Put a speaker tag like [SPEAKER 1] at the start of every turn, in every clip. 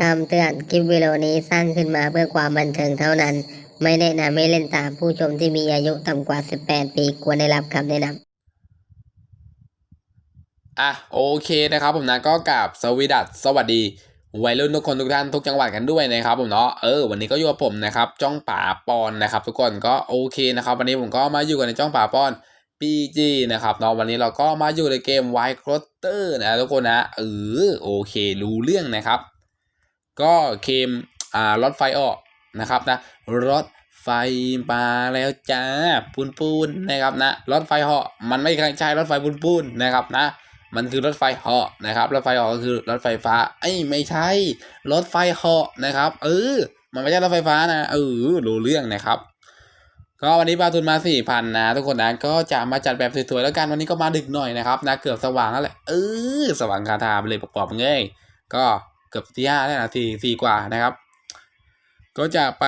[SPEAKER 1] คำเตือนคลิปวิดีโอนี้สร้างขึ้นมาเพื่อความบันเทิงเท่านั้น ไม่แนะนำให้เล่นตามผู้ชมที่มีอายุต่ำกว่า 18 ปีควรได้รับคำแนะนำ
[SPEAKER 2] อะโอเคนะครับผมนะก็กราบสวีดัสสวัสดีวัยรุ่นทุกคนทุกท่านทุกจังหวัดกันด้วยนะครับผมเนาะเออวันนี้ก็อยู่กับผมนะครับจ้องป่าปอนนะครับ ทุกคนก็โอเคนะครับ วันนี้ผมก็มาอยู่กันในจ้องป่าปอน PG นะครับเนาะวันนี้เราก็มาอยู่ในเกม White c l u s t e r นะทุกคนนะเออโอเค รู้เรื่องนะครับ ก็เกมอ่ารถไฟออกนะครับนะรถไฟมาแล้วจ้าปูนปูนนะครับนะรถไฟเหาะมันไม่ใช่รถไฟปูนปูนนะครับนะมันคือรถไฟเหาะนะครับ รถไฟเหาะก็คือรถไฟฟ้าไอ้ยไม่ใช่รถไฟเหาะนะครับ เออ มันไม่ใช่รถไฟฟ้านะเออรู้เรื่องนะครับ ก็วันนี้ปาทุนมาสี่พันนะ ทุกคนนะก็จะมาจัดแบบสวยๆแล้วกันวันนี้ก็มาดึกหน่อยนะครับนะเกือบสว่างแล้วแหละเออสว่างคาทาไปเลยประกอบเงยก็ เกือบที่ห้าแล้วนะสี่สี่กว่านะครับ ก็จะไป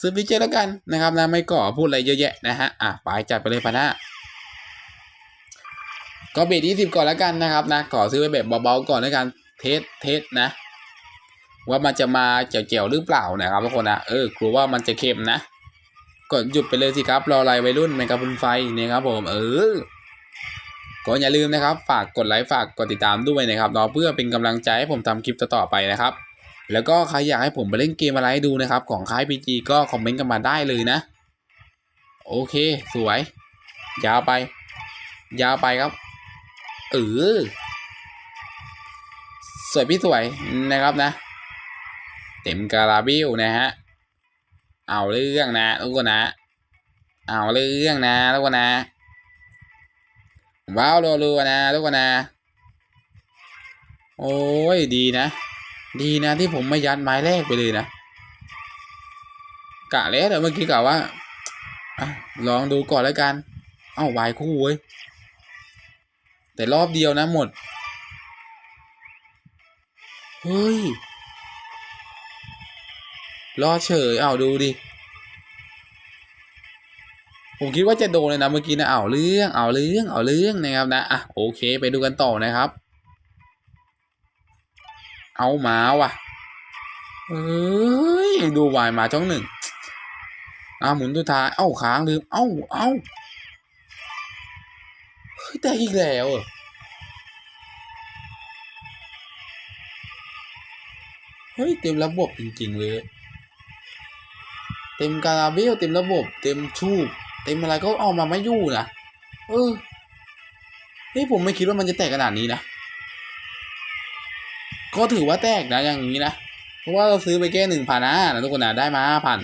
[SPEAKER 2] ซื้อฟิเจอร์แล้วกันนะครับนะไม่ก่อพูดอะไรเยอะแยะนะฮะอะไปจัดไปเลยพันห้าก็เบรยี่สิบก่อนแล้วกันนะครับนะขอซื้อไปแบบเบาๆก่อนแล้วกันเทสเทสนะ ว่ามันจะมาเจียวๆหรือเปล่านะครับทุกคนนะเออกลัวว่ามันจะเค็มนะก็หยุดไปเลยสิครับรออะไรวัยรุ่นแมงกะพุนไฟนี่ครับผมเออ ก็อย่าลืมนะครับ ฝากกดไลค์ฝากกดติดตามด้วยนะครับเนาะเพื่อเป็นกำลังใจให้ผมทำคลิปต่อๆไปนะครับ แล้วก็ใครอยากให้ผมไปเล่นเกมอะไรให้ดูนะครับ ของค่ายพีจีก็คอมเมนต์กันมาได้เลยนะ โอเค สวย ยาวไป ยาวไปครับเออสวยพี่สวยนะครับนะ เต็มการาบิลนะฮะเอาเรื่องนะทุกคนนะ เอาเรื่องนะทุกคนนะ ว้าวรัวๆนะทุกคนนะ โอ้ยดีนะ ดีนะที่ผมไม่ยัดไม้แรกไปเลยนะ กะแล้วแต่เมื่อกี้กะว่าอลองดูก่อนแล้วกัน เอ้าวายคู่เว้ย แต่รอบเดียวนะหมด เฮ้ย รอเฉย เอาดูดิ ผมคิดว่าจะโดนเลยนะเมื่อกี้นะเอาเรื่องเอาเรื่องเอาเรื่องนะครับนะอะโอเคไปดูกันต่อนะครับ เอามาว่ะเอ้ยดูวายมาช่องหนึ่งอะหมุนตัวท้ายเอ้าค้างลืมเอ้าเอ้าเฮ้ยแต่อีกแล้วเหรอเฮ้ยเต็มระบบจริงๆเลย เต็มการาเบลเต็มระบบ เต็มชูบ เต็มอะไรก็เอามาไม่ยู่นะเออเฮ้ยผมไม่คิดว่ามันจะแตกขนาดนี้นะก็ถือว่าแตกนะอย่างนี้นะเพราะว่าเราซื้อไปแค่หนึ่งพันนะนะทุกคนนะได้มาห้าพัน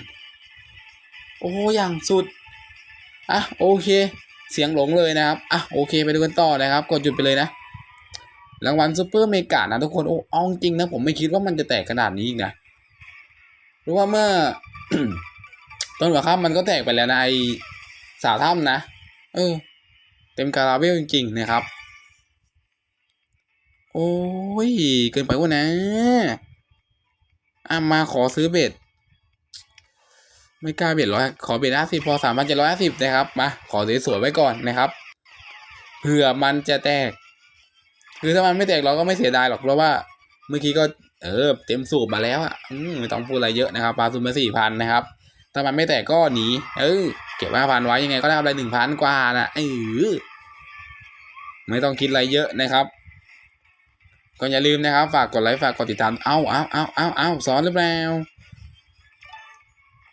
[SPEAKER 2] โอ้อย่างสุดอะโอเค เสียงหลงเลยนะครับอะโอเคไปดูกันต่อนะครับกดหยุดไปเลยนะรางวัลซูเปอร์เมกานะทุกคนโอ้เอาจริงนะผมไม่คิดว่ามันจะแตกขนาดนี้อีกนะเพราะว่าเมื่อต้นหัวข้ามมันก็แตกไปแล้วนะไอ สาวถ้ำนะ เออ เต็มคาราเบลจริง ๆ นะครับ โอ้ย เกินไปวะนะอะมาขอซื้อเบ็ด ไม่กล้าเบ็ดร้อยขอเบ็ดห้าสิบพอสามพันเจ็ดร้อยห้าสิบนะครับ มา ขอสวยๆไว้ก่อนนะครับ เผื่อมันจะแตก คือถ้ามันไม่แตกเราก็ไม่เสียดายหรอก เพราะว่า เมื่อกี้ก็ เออ เต็มสูบมาแล้วอะ อืมไม่ต้องพูดอะไรเยอะนะครับ ปลาซูมมาสี่พันนะครับ ถ้ามันไม่แตกก็หนี เออ ก็บห้าพันไว้ยังไงก็ได้อะไรหนึ่งพันกว่านะเออไม่ต้องคิดอะไรเยอะนะครับ ก็อย่าลืมนะครับ ฝากกดไลค์ฝากกดติดตาม เอ้าเอ้าเอาเอ้าเอาสอนหรือเปล่า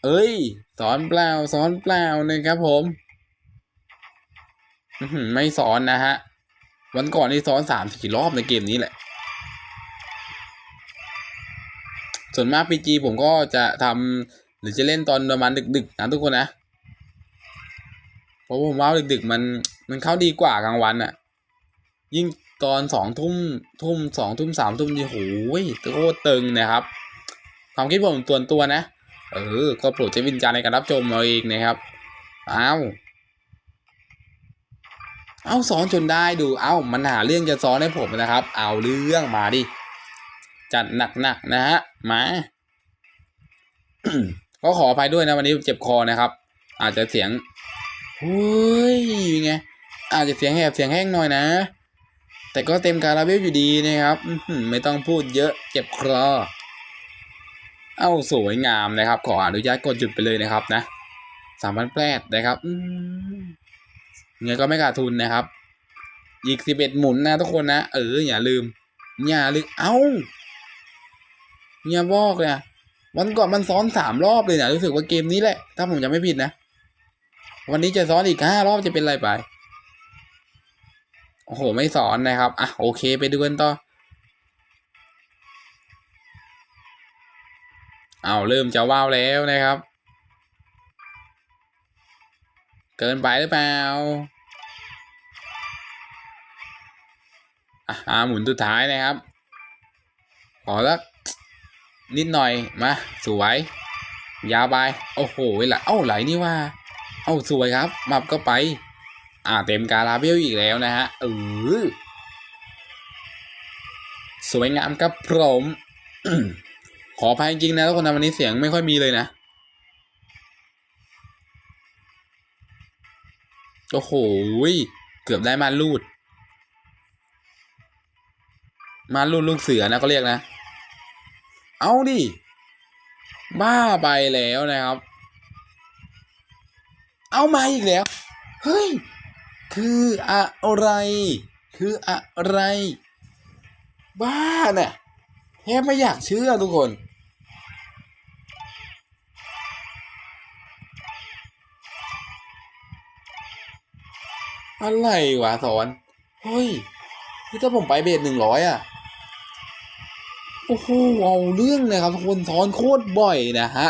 [SPEAKER 2] เอ้ย สอนเปล่าสอนเปล่านะครับผมอืไม่สอนนะฮะ วันก่อนนี่สอนสามสี่รอบในเกมนี้แหละ ส่วนมากพีจีผมก็จะทำหรือจะเล่นตอนประมาณดึกๆนะทุกคนนะ เพราะผมว่าดึกๆมันมันเข้าดีกว่ากลางวันอะ่ะยิ่งตอนสองทุ่มทุ่มสองทุ่มสามทุ่มนี่โหยโคตรตึงนะครับ ความคิดผมตัวนตัวนะ เออ ก็โปรดใช้วิญญาณในการรับชมเอาเองนะครับ อ้าวเอาสอนจนได้ดู เอ้ามันหาเรื่องจะซ้อนให้ผมนะครับ เอาเรื่องมาดิ จัดหนักๆนะฮะ มาก็ขออภัยด้วยนะวันนี้เจ็บคอนะครับ อาจจะเสียง เฮ้ยยังไงอาจจะเสียงแหบเสียงแห้งหน่อยนะ แต่ก็เต็มคาราเบลอยู่ดีนะครับไม่ต้องพูดเยอะเจ็บคอเอ้าสวยงามนะครับ ขออนุญาตกดหยุดไปเลยนะครับนะสามพันแปดนะครับอืมเงินก็ไม่ขาดทุนนะครับ อีกสิบเอ็ดหมุนนะทุกคนนะเอออย่าลืม อย่าลืมเอ้าอย่าบอกเลยอะวันก่อนมันซ้อนสามรอบเลยนะรู้สึกว่าเกมนี้แหละ ถ้าผมจำไม่ผิดนะ วันนี้จะซ้อนอีกห้ารอบจะเป็นไรไปโอ้โห ไม่สอนนะครับ อะ โอเค ไปดูกันต่อ เอาเริ่มจะว้าวแล้วนะครับ เกินไปหรือเปล่า อะอาหมุนสุดท้ายนะครับ ขอสักนิดหน่อย มา สวย ยาวไป โอ้โหไหลเอ้าไหลนี่ว่า เอาสวยครับ มับก็ไป อ่าเต็มการาเบลอีกแล้วนะฮะเออสวยงามครับผมขออภัยจริงนะทุกคนนะวันนี้เสียงไม่ค่อยมีเลยนะ โอ้โหเกือบได้มาลูด มาลูดลูกเสือนะก็เรียกนะ เอาดิ บ้าไปแล้วนะครับ เอามาอีกแล้ว เฮ้ย คืออะไร คืออะไร บ้าเนี่ยแทบไม่อยากเชื่อทุกคนอะไรวะสอน เฮ้ยคือถ้าผมไปเบสหนึ่งร้อยอะ โอ้โหเอาเรื่องเลยครับทุกคนซ้อนโคตรบ่อยนะฮะ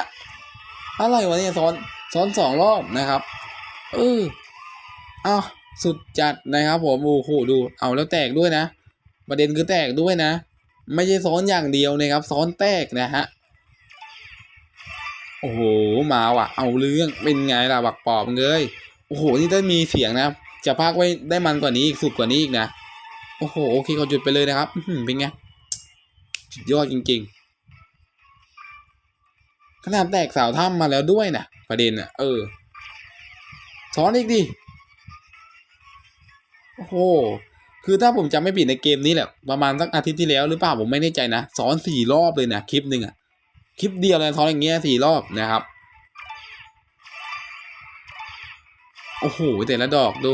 [SPEAKER 2] อะไรวะเนี่ยซ้อน ซ้อนสองรอบนะครับเออเอาสุดจัดนะครับผมโอ้โหดู เอาแล้วแตกด้วยนะ ประเด็นคือแตกด้วยนะ ไม่ใช่ซ้อนอย่างเดียวนะครับ ซ้อนแตกนะฮะโอ้โหมาว่ะ เอาเรื่องเป็นไงล่ะบักปอบเงยโอ้โหนี่ได้มีเสียงนะจะพากไว้ได้มันกว่านี้อีกสุดกว่านี้อีกนะโอ้โหโอเคเขอหยุดไปเลยนะครับเป็นไงสุดยอดจริง ๆ ขนาดแตกสาวถ้ำมาแล้วด้วยนะ ประเด็นอะเออซ้อนอีกดิ โอ้โห คือถ้าผมจำไม่ผิดในเกมนี้แหละ ประมาณสักอาทิตย์ที่แล้วหรือเปล่าผมไม่แน่ใจนะซ้อนสี่รอบเลยนะคลิปหนึ่งอะคลิปเดียวเลยซ้อนอย่างเงี้ยสี่รอบนะครับ โอ้โห แต่ละดอกดู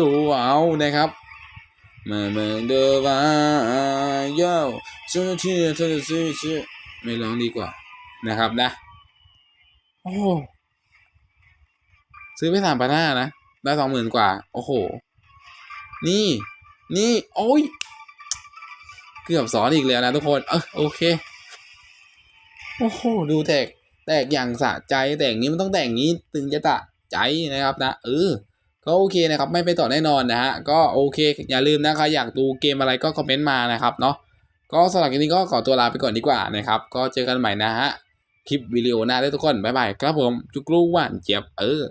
[SPEAKER 2] ดูเอานะครับมาเมืองเดวายโย่ชื่อที่เธอชื่อชื่อไม่ร้องดีกว่านะครับนะ โอ้ ซื้อไปสามพันห้านะ ได้สองหมื่นกว่า โอ้โห นี่ นี่ โอ้ย เกือบสอนอีกแล้วนะทุกคน เออโอเค โอ้โห ดูแตก แตกอย่างสะใจแต่งนี้มันต้องแต่งนี้ถึงจะตะใจนะครับนะ เออ ก็โอเคนะครับ ไม่ไปต่อแน่นอนนะฮะ ก็โอเค อย่าลืมนะใครอยากดูเกมอะไรก็คอมเมนต์มานะครับเนาะ ก็สำหรับคลิปนี้ก็ขอตัวลาไปก่อนดีกว่านะครับ ก็เจอกันใหม่นะฮะ คลิปวิดีโอหน้าด้วยทุกคน บ๊ายบายครับผม จุกลูกหว่านเจี๊ยบ เออ